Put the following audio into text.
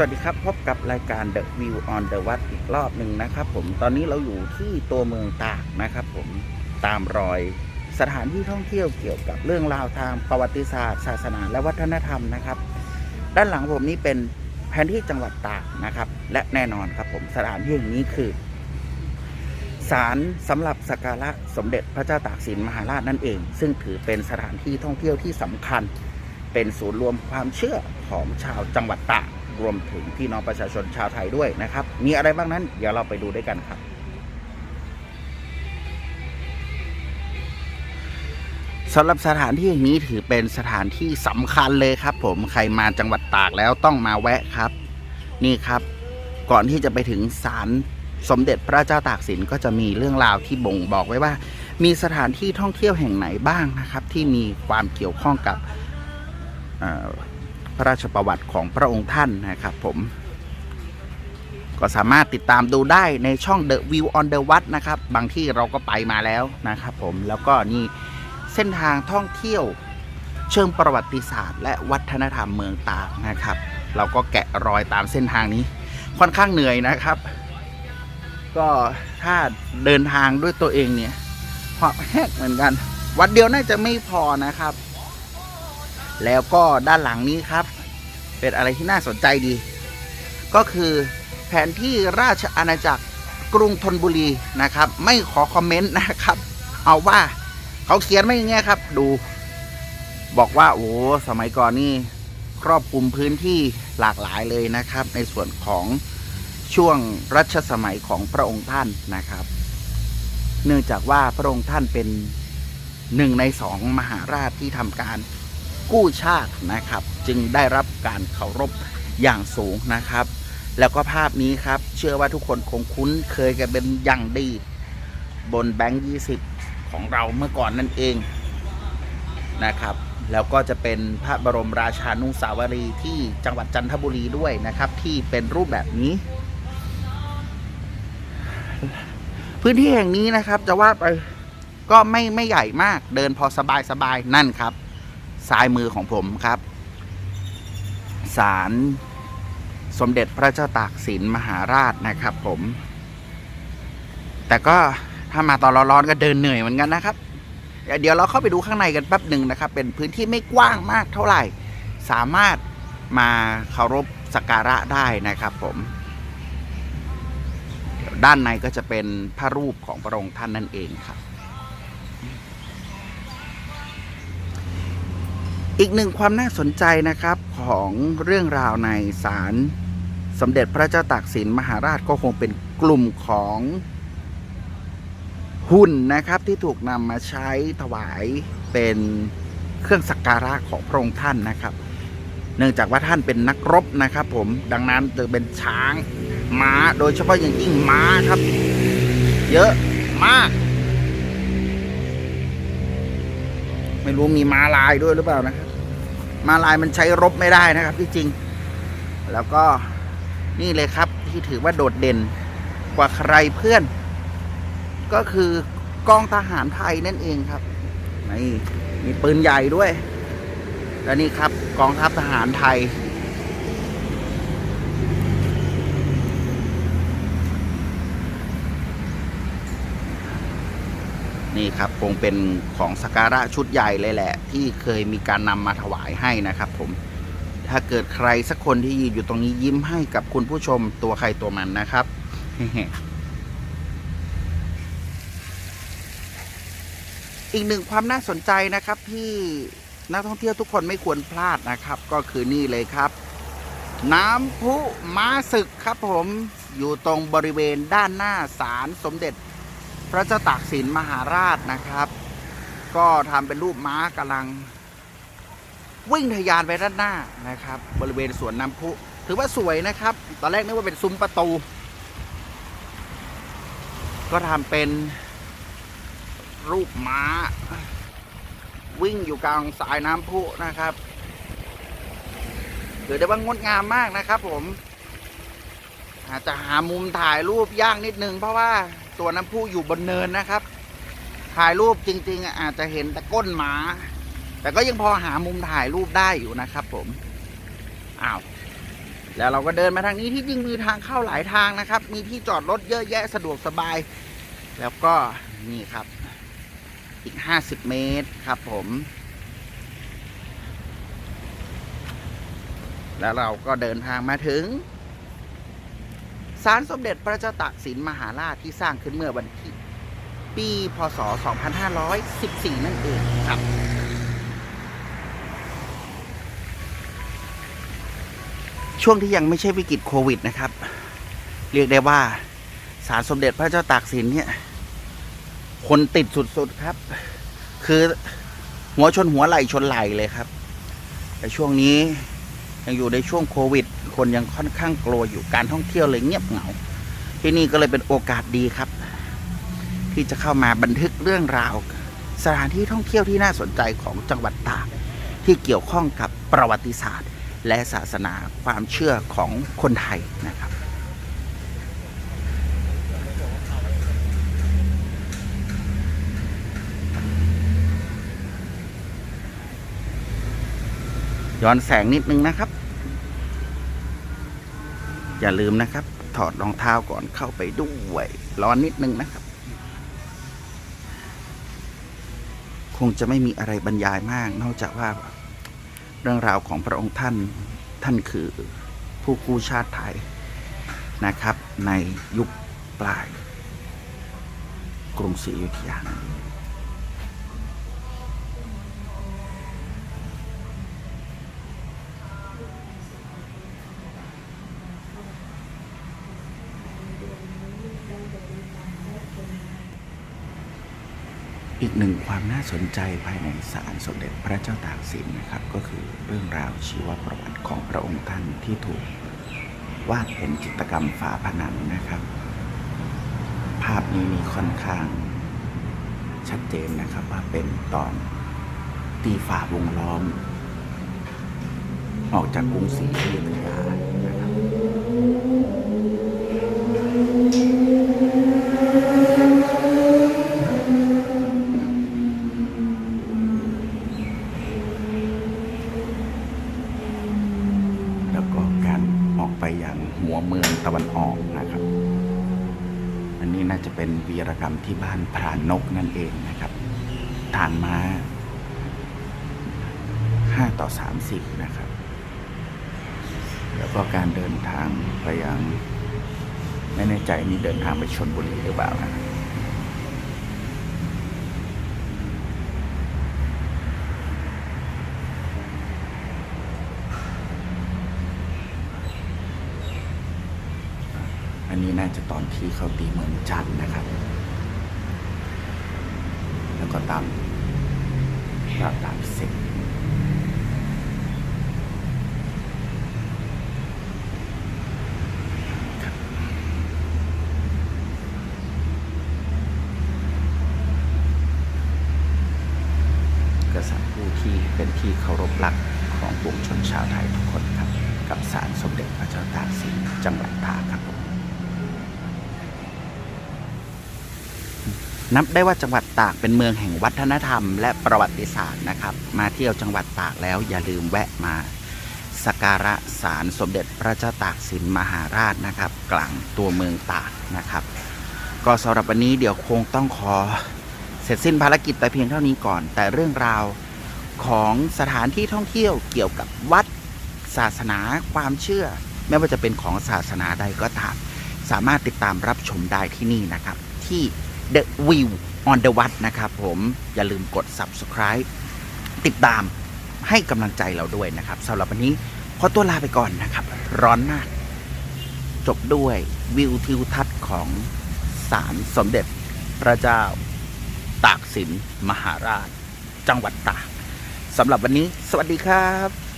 วัสดีครับพบกับรายการ The View on the Wat อีกรอบหนึ่งนะครับ ผมตอนนี้เราอยู่ที่ตัวเมืองตากนะครับ ผมตามรอยสถานที่ท่องเที่ยวเกี่ยวกับเรื่องราวทางประวัติศาสตร์ ศาสนาและวัฒนธรรมนะครับ ด้านหลังผมนี้เป็นแผนที่จังหวัดตากนะครับ และแน่นอนครับผมสถานที่แห่งนี้คือศาลสำหรับสักการะสมเด็จพระเจ้าตากสินมหาราชนั่นเอง ซึ่งถือเป็นสถานที่ท่องเที่ยวที่สำคัญ เป็นศูนย์รวมความเชื่อของชาวจังหวัดตาก รวมถึงพี่น้องประชาชนชาวไทยด้วยนะครับ มีอะไรบ้างนั้น เดี๋ยวเราไปดูด้วยกันครับสำหรับสถานที่นี้ถือเป็นสถานที่สำคัญเลยครับ ผมใครมาจังหวัดตากแล้วต้องมาแวะครับ นี่ครับ ก่อนที่จะไปถึงศาลสมเด็จพระเจ้าตากสินก็จะมีเรื่องราวที่บ่งบอกไว้ว่า มีสถานที่ท่องเที่ยวแห่งไหนบ้างนะครับ ที่มีความเกี่ยวข้องกับ ระราชประวัติของพระองค์ท่านนะครับผม ก็สามารถติดตามดูได้ในช่อง The View on the Wat นะครับ บางที่เราก็ไปมาแล้วนะครับผมแล้วก็นี่เส้นทางท่องเที่ยวเชิงประวัติศาสตร์ และวัฒนธรรมเมืองตากนะครับ เราก็แกะรอยตามเส้นทางนี้ ค่อนข้างเหนื่อยนะครับ ก็ถ้าเดินทางด้วยตัวเองเนี่ยหอบแหกเหมือนกัน วันเดียวน่าจะไม่พอนะครับ แล้วก็ด้านหลังนี้ครับ เป็นอะไรที่น่าสนใจดี ก็คือแผนที่ราชอาณาจักรกรุงธนบุรีนะครับ ไม่ขอคอมเมนต์นะครับ เอาว่าเขาเขียนไม่อย่างเงี้ยครับ ดู บอกว่าโอ้สมัยก่อนนี่ครอบคลุมพื้นที่หลากหลายเลยนะครับ ในส่วนของช่วงรัชสมัยของพระองค์ท่านนะครับ เนื่องจากว่าพระองค์ท่านเป็นหนึ่งในสองมหาราชที่ทำการ กู้ชาตินะครับ จึงได้รับการเคารพอย่างสูงนะครับ แล้วก็ภาพนี้ครับ เชื่อว่าทุกคนคงคุ้นเคยกันเป็นอย่างดี บนแบงค์20 ของเราเมื่อก่อนนั่นเองนะครับ แล้วก็จะเป็นพระบรมราชานุสาวรีย์ที่จังหวัดจันทบุรีด้วยนะครับ ที่เป็นรูปแบบนี้พื้นที่แห่งนี้นะครับจะว่าไปก็ไม่ไม่ใหญ่มากเดินพอสบายสบายนั่นครับ ซ้ายมือของผมครับศาลสมเด็จพระเจ้าตากสินมหาราชนะครับ ผม แต่ก็ถ้ามาตอนร้อนๆก็เดินเหนื่อยเหมือนกันนะครับ เดี๋ยวเราเข้าไปดูข้างในกันแป๊บหนึ่งนะครับ เป็นพื้นที่ไม่กว้างมากเท่าไหร่ สามารถมาเคารพสักการะได้นะครับ ผมด้านในก็จะเป็นพระรูปของพระองค์ท่านนั่นเองครับ อีกหนึ่งความน่าสนใจนะครับของเรื่องราวในศาลสมเด็จพระเจ้าตากสินมหาราชก็คงเป็นกลุ่มของหุ่นนะครับที่ถูกนำมาใช้ถวายเป็นเครื่องสักการะของพระองค์ท่านนะครับ เนื่องจากว่าท่านเป็นนักรบนะครับ ผมดังนั้นจะเป็นช้างม้าโดยเฉพาะอย่างยิ่งม้าครับ เยอะมาก ไม่รู้มีมาลายด้วยหรือเปล่านะครับมาลายมันใช้รบไม่ได้นะครับที่จริง แล้วก็นี่เลยครับที่ถือว่าโดดเด่นกว่าใครเพื่อน ก็คือกองทหารไทยนั่นเองครับนี่มีปืนใหญ่ด้วย และนี่ครับกองทัพทหารไทย นี่ครับคงเป็นของสกการะชุดใหญ่เลยแหละ ที่เคยมีการนำมาถวายให้นะครับผมถ้าเกิดใครสักคนที่ยืนอยู่ตรงนี้ยิ้มให้กับคุณผู้ชมตัวใครตัวมันนะครับอีกหนึ่งความน่าสนใจนะครับที่นักท่องเที่ยวทุกคนไม่ควรพลาดนะครับ ก็คือนี่เลยครับ น้ำพุม้าศึกครับผมอยู่ตรงบริเวณด้านหน้าศาลสมเด็จ พระเจ้าตากสินมหาราชนะครับ ก็ทำเป็นรูปม้ากำลัง วิ่งทะยานไปด้านหน้านะครับ บริเวณสวนน้ำพุ ถือว่าสวยนะครับ ตอนแรกนึกว่าเป็นซุ้มประตู ก็ทำเป็นรูปม้า วิ่งอยู่กลางสายน้ำพุนะครับถือได้ว่างดงามมากนะครับผมอาจจะหามุมถ่ายรูปยากนิดนึงเพราะว่า ตัวน้ำพุอยู่บนเนินนะครับ ถ่ายรูปจริง ๆ อาจจะเห็นแต่ก้นหมา แต่ก็ยังพอหามุมถ่ายรูปได้อยู่นะครับ ผมอ้าวแล้วเราก็เดินมาทางนี้ที่จริงมีทางเข้าหลายทางนะครับ มีที่จอดรถเยอะแยะสะดวกสบาย แล้วก็นี่ครับ อีก 50 เมตรครับผม แล้วเราก็เดินทางมาถึง ศาลสมเด็จพระเจ้าตากสินมหาราชที่สร้างขึ้นเมื่อวันที่ปีพศ 2514 นั่นเองครับ ช่วงที่ยังไม่ใช่วิกฤตโควิดนะครับ เรียกได้ว่าศาลสมเด็จพระเจ้าตากสินเนี่ย คนติดสุดๆครับ คือหัวชนหัวไหล่ชนไหล่เลยครับ แต่ช่วงนี้ยังอยู่ในช่วงโควิด คนยังค่อนข้างกลัวอยู่การท่องเที่ยวเลยเงียบเหงา ที่นี่ก็เลยเป็นโอกาสดีครับ ที่จะเข้ามาบันทึกเรื่องราว สถานที่ท่องเที่ยวที่น่าสนใจของจังหวัดตากที่เกี่ยวข้องกับประวัติศาสตร์ และศาสนาความเชื่อของคนไทยนะครับย้อนแสงนิดนึงนะครับ อย่าลืมนะครับ ถอดรองเท้าก่อนเข้าไปด้วย ร้อนนิดนึงนะครับ คงจะไม่มีอะไรบรรยายมาก นอกจากว่าเรื่องราวของพระองค์ท่านท่านคือผู้กู้ชาติไทยนะครับ ในยุคปลายกรุงศรีอยุธยานั่น อีกหนึ่งความน่าสนใจภายในศาลสมเด็จพระเจ้าตากสินนะครับ ก็คือเรื่องราวชีวประวัติของพระองค์ท่านที่ถูกวาดเป็นจิตรกรรมฝาผนังนะครับ ภาพนี้มีค่อนข้างชัดเจนนะครับว่าเป็นตอนตีฝาวงล้อม ออกจากกรุงศรีอยุธยานะครับ แล้วก็การ ออกไปอย่างหัวเมืองตะวันออกนะครับ อันนี้น่าจะเป็นวีรกรรมที่บ้านพรานนกนั่นเองนะครับทานม้าห้าต่อสามสิบนะครับ แล้วก็การเดินทางไปยัง ไม่แน่ใจนี่เดินทางไปชนบุรีหรือเปล่านะ อันนี้น่าจะตอนที่เขาตีเมืองจันทร์นะครับ แล้วก็ตามตามตามเสร็จครับกษัตริย์ผู้ที่เป็นที่เคารพรักของปวงชนชาวไทยทุกคนครับ กับศาลสมเด็จพระเจ้าตากสินจังหวัดตากครับผม นับได้ว่าจังหวัดตากเป็นเมืองแห่งวัฒนธรรมและประวัติศาสตร์นะครับ มาเที่ยวจังหวัดตากแล้วอย่าลืมแวะมาสักการะศาลสมเด็จพระเจ้าตากสินมหาราชนะครับ กลางตัวเมืองตากนะครับ ก็สำหรับวันนี้เดี๋ยวคงต้องขอเสร็จสิ้นภารกิจแต่เพียงเท่านี้ก่อน แต่เรื่องราวของสถานที่ท่องเที่ยวเกี่ยวกับวัดศาสนาความเชื่อ ไม่ว่าจะเป็นของศาสนาใดก็ตามสามารถติดตามรับชมได้ที่นี่นะครับ ที่ The View on the Watt นะครับผมอย่าลืมกด subscribe ติดตามให้กำลังใจเราด้วยนะครับสำหรับวันนี้ขอตัวลาไปก่อนนะครับ ร้อนมาก จบด้วยวิวทิวทัศน์ของศาลสมเด็จพระเจ้าตากสินมหาราช จังหวัดตากสำหรับวันนี้ สวัสดีครับ